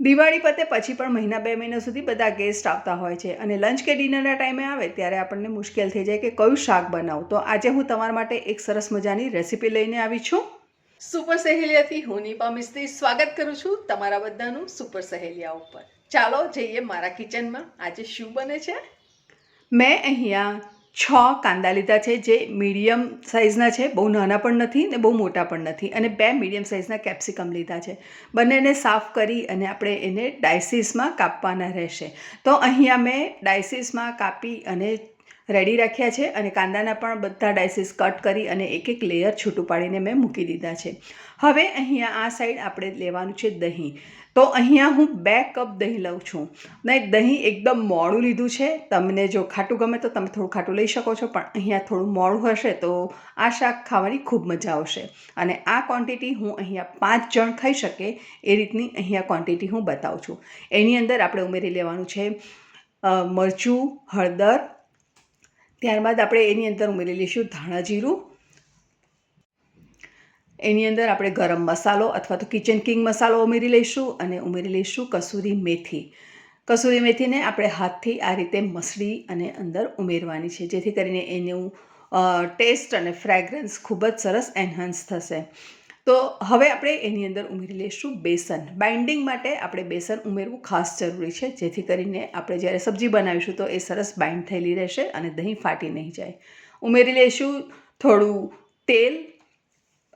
દિવાળી પતે પછી પણ મહિના બે મહિના સુધી બધા ગેસ્ટ આવતા હોય છે અને લંચ કે ડિનરના ટાઈમે આવે ત્યારે આપણને મુશ્કેલ થઈ જાય કે કયું શાક બનાવું. તો આજે હું તમારા માટે એક સરસ મજાની રેસીપી લઈને આવી છું. સુપર સહેલિયાથી હું નિપા મિસ્ત્રી સ્વાગત કરું છું તમારા બધાનું સુપર સહેલિયા ઉપર. ચાલો જઈએ મારા કિચનમાં આજે શું બને છે? મેં અહીંયા છ કાંદા લીધા છે, જે મીડિયમ સાઇઝના છે, બહુ નાના પણ નથી ને બહુ મોટા પણ નથી અને બે મીડિયમ સાઇઝના કેપ્સિકમ લીધા છે. બંનેને સાફ કરી અને આપણે એને ડાયસીસમાં કાપવાના રહેશે. તો અહીંયા મેં ડાયસીસમાં કાપી અને રેડી રાખ્યા છે અને કાંદાના પણ બધા ડાયસીસ કટ કરી અને એક એક લેયર છૂટું પાડીને મેં મૂકી દીધા છે. હવે અહીંયા આ સાઈડ આપણે લેવાનું છે દહીં. તો અહીંયા હું બે કપ દહીં લઉં છું. ને દહીં એકદમ મોડું લીધું છે. તમને જો ખાટું ગમે તો તમે થોડું ખાટું લઈ શકો છો, પણ અહીંયા થોડું મોડું હશે તો આ શાક ખાવાની ખૂબ મજા આવશે. અને આ ક્વોન્ટિટી હું અહીંયા પાંચ જણ ખાઈ શકે એ રીતની અહીંયા ક્વોન્ટિટી હું બતાવું છું. એની અંદર આપણે ઉમેરી લેવાનું છે મરચું, હળદર, ત્યારબાદ આપણે એની અંદર ઉમેરી લઈશું ધાણા જીરું એની અંદર આપણે ગરમ મસાલો અથવા તો કિચન કિંગ મસાલો ઉમેરી લઈશું અને ઉમેરી લઈશું કસૂરી મેથી. કસૂરી મેથીને આપણે હાથથી આ રીતે મસળી અને અંદર ઉમેરવાની છે, જેથી કરીને એનું ટેસ્ટ અને ફ્રેગ્રન્સ ખૂબ જ સરસ એન્હાન્સ થશે. તો હવે આપણે એની અંદર ઉમેરી લઈશું બેસન. બાઇન્ડિંગ માટે આપણે બેસન ઉમેરવું ખાસ જરૂરી છે, જેથી કરીને આપણે જ્યારે સબ્જી બનાવીશું તો એ સરસ બાઇન્ડ થયેલી રહેશે અને દહીં ફાટી નહીં જાય. ઉમેરી લઈશું થોડું તેલ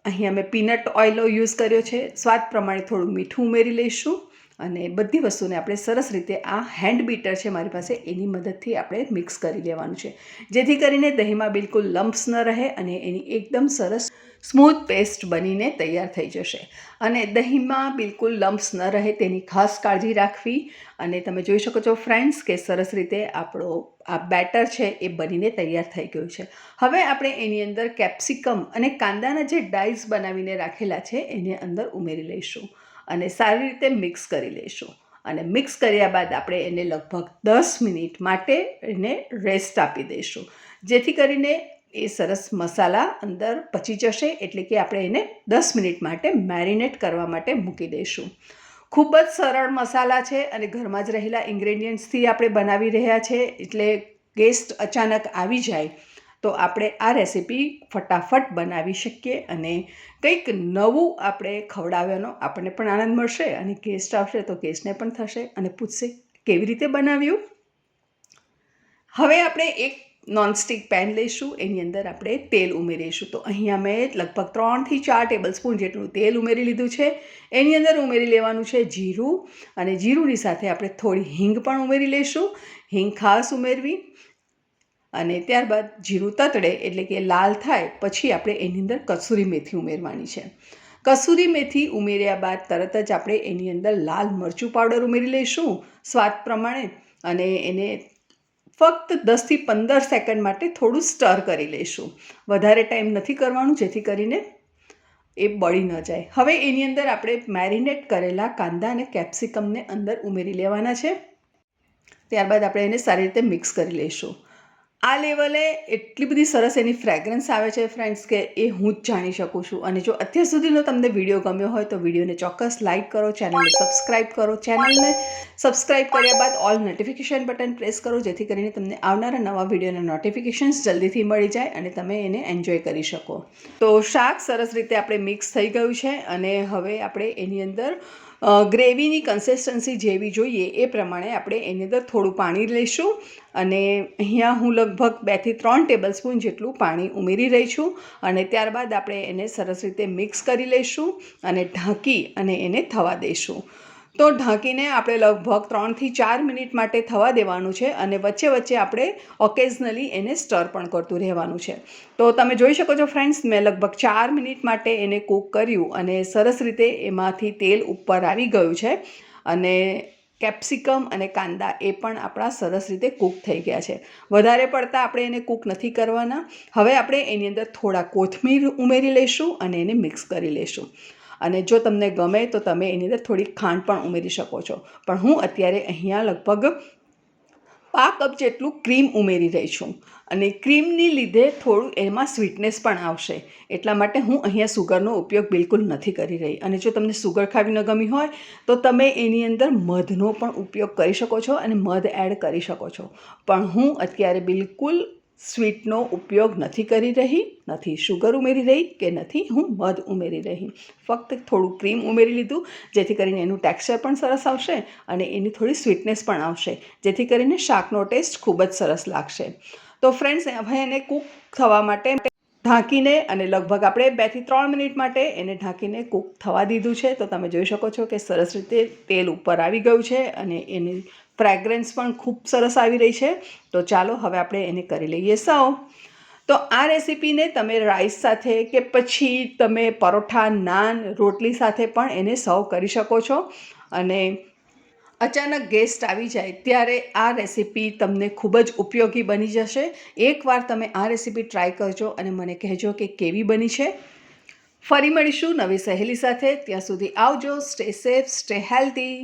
અહીંયા મેં પીનટ ઓઇલનો યુઝ કર્યો છે. સ્વાદ પ્રમાણે થોડું મીઠું ઉમેરી લઈશું. અને બધી વસ્તુને આપણે સરસ રીતે આ હેન્ડ બીટર છે મારી પાસે, એની મદદથી આપણે મિક્સ કરી લેવાનું છે. જેથી કરીને દહીંમાં બિલકુલ લમ્પ્સ ન રહે અને એની એકદમ સરસ સ્મૂથ પેસ્ટ બનીને તૈયાર થઈ જશે. અને દહીંમાં બિલકુલ લમ્પ્સ ન રહે તેની ખાસ કાળજી રાખવી. અને તમે જોઈ શકો છો ફ્રેન્ડ્સ કે સરસ રીતે આપણો આ બેટર છે એ બનીને તૈયાર થઈ ગયું છે. હવે આપણે એની અંદર કેપ્સિકમ અને કાંદાના જે ડાઈસ બનાવીને રાખેલા છે, એને અંદર ઉમેરી લઈશું. અને સારી રીતે મિક્સ કરી લઈશું અને મિક્સ કર્યા બાદ આપણે એને લગભગ દસ મિનિટ માટે એને રેસ્ટ આપી દઈશું જેથી કરીને એ સરસ મસાલા અંદર પચી જશે એટલે કે આપણે એને દસ મિનિટ માટે મેરિનેટ કરવા માટે મૂકી દઈશું ખૂબ જ સરળ મસાલા છે અને ઘરમાં જ રહેલા ઇન્ગ્રેડિયન્ટ્સથી આપણે બનાવી રહ્યા છે એટલે ગેસ્ટ અચાનક આવી જાય તો આપણે આ રેસીપી ફટાફટ બનાવી શકીએ અને કંઈક નવું આપણે ખવડાવવાનો આપણને પણ આનંદ મળશે અને ગેસ્ટ આવશે તો ગેસ્ટને પણ થશે અને પૂછશે, કેવી રીતે બનાવ્યું? હવે આપણે એક નોનસ્ટિક પેન લઈશું, એની અંદર આપણે તેલ ઉમેરીશું. તો અહીંયા મેં લગભગ ત્રણથી ચાર ટેબલ સ્પૂન જેટલું તેલ ઉમેરી લીધું છે. એની અંદર ઉમેરી લેવાનું છે જીરું અને જીરુંની સાથે આપણે થોડી હિંગ પણ ઉમેરી લઈશું. હિંગ ખાસ ઉમેરવી અને ત્યારબાદ જીરું તતડે એટલે કે લાલ થાય, પછી આપણે એની અંદર કસૂરી મેથી ઉમેરવાની છે. કસૂરી મેથી ઉમેર્યા બાદ તરત જ આપણે એની અંદર લાલ મરચું પાવડર ઉમેરી લઈશું સ્વાદ પ્રમાણે અને એને ફક્ત દસથી પંદર સેકન્ડ માટે થોડું સ્ટર કરી લઈશું. વધારે ટાઈમ નથી કરવાનું, જેથી કરીને એ બળી ન જાય. હવે એની અંદર આપણે મેરિનેટ કરેલા કાંદા અને કેપ્સિકમને અંદર ઉમેરી લેવાના છે. ત્યારબાદ આપણે એને સારી રીતે મિક્સ કરી લઈશું. આ લેવલે એટલી બધી સરસ એની ફ્રેગ્રન્સ આવે છે ફ્રેન્ડ્સ કે એ હું જ જાણી શકું છું. અને જો અત્યાર સુધીનો તમને વીડિયો ગમ્યો હોય તો વિડીયોને ચોક્કસ લાઇક કરો ચેનલને સબસ્ક્રાઇબ કરો ચેનલને સબસ્ક્રાઇબ કર્યા બાદ ઓલ નોટિફિકેશન બટન પ્રેસ કરો, જેથી કરીને તમને આવનારા નવા વિડીયોના નોટિફિકેશન્સ જલ્દીથી મળી જાય અને તમે એને એન્જોય કરી શકો. તો શાક સરસ રીતે આપણે મિક્સ થઈ ગયું છે અને હવે આપણે એની અંદર ગ્રેવીની કન્સિસ્ટન્સી જેવી જોઈએ એ પ્રમાણે આપણે એની અંદર થોડું પાણી લઈશું અને અહીંયા હું લગભગ બેથી ત્રણ ટેબલ સ્પૂન જેટલું પાણી ઉમેરી રહી છું અને ત્યારબાદ આપણે એને સરસ રીતે મિક્સ કરી લઈશું અને ઢાંકી અને એને થવા દઈશું. તો ઢાંકીને આપણે લગભગ ત્રણથી ચાર મિનિટ માટે થવા દેવાનું છે અને વચ્ચે વચ્ચે આપણે ઓકેઝનલી એને સ્ટર પણ કરતું રહેવાનું છે. તો તમે જોઈ શકો છો ફ્રેન્ડ્સ મેં લગભગ ચાર મિનિટ માટે એને કૂક કર્યું અને સરસ રીતે એમાંથી તેલ ઉપર આવી ગયું છે અને કેપ્સિકમ અને કાંદા એ પણ આપણા સરસ રીતે કૂક થઈ ગયા છે. વધારે પડતા આપણે એને કૂક નથી કરવાના. હવે આપણે એની અંદર થોડા કોથમીર ઉમેરી લઈશું અને એને મિક્સ કરી લઈશું. અને જો તમને ગમે તો તમે એની અંદર થોડી ખાંડ પણ ઉમેરી શકો છો. પણ હું અત્યારે અહીંયા લગભગ પા કપ જેટલું ક્રીમ ઉમેરી રહી છું. અને ક્રીમની લીધે થોડું એમાં સ્વીટનેસ પણ આવશે. એટલા માટે હું અહીંયા સુગરનો ઉપયોગ બિલકુલ નથી કરી રહી. અને જો તમને સુગર ખાવી ન ગમી હોય, તો તમે એની અંદર મધનો પણ ઉપયોગ કરી શકો છો અને મધ એડ કરી શકો છો. પણ હું અત્યારે બિલકુલ સ્વીટનો ઉપયોગ નથી કરી રહી, નથી શુગર ઉમેરી રહી કે નથી હું મધ ઉમેરી રહી. ફક્ત થોડું ક્રીમ ઉમેરી લીધું, જેથી કરીને એનું ટેક્સચર પણ સરસ આવશે અને એની થોડી સ્વીટનેસ પણ આવશે, જેથી કરીને શાકનો ટેસ્ટ ખૂબ જ સરસ લાગશે. તો ફ્રેન્ડ્સ હવે એને કૂક થવા માટે ઢાંકીને અને લગભગ આપણે બેથી ત્રણ મિનિટ માટે એને ઢાંકીને કૂક થવા દીધું છે. તો તમે જોઈ શકો છો કે સરસ રીતે તેલ ઉપર આવી ગયું છે અને એની ફ્રેગ્રન્સ પણ ખૂબ સરસ આવી રહી છે. તો ચાલો હવે આપણે એને કરી લઈએ સૌ તો આ રેસીપીને તમે રાઈસ સાથે કે પછી તમે પરોઠા, નાન, રોટલી સાથે પણ એને સર્વ કરી શકો છો. અને અચાનક ગેસ્ટ આવી જાય, ત્યારે આ રેસીપી તમને ખૂબ જ ઉપયોગી બની જશે. એકવાર તમે આ રેસીપી ટ્રાય કરજો અને મને કહેજો કે કેવી બની છે. ફરી મળીશું નવી સહેલી સાથે. ત્યાં સુધી આવજો સ્ટે સેફ સ્ટે હેલ્ધી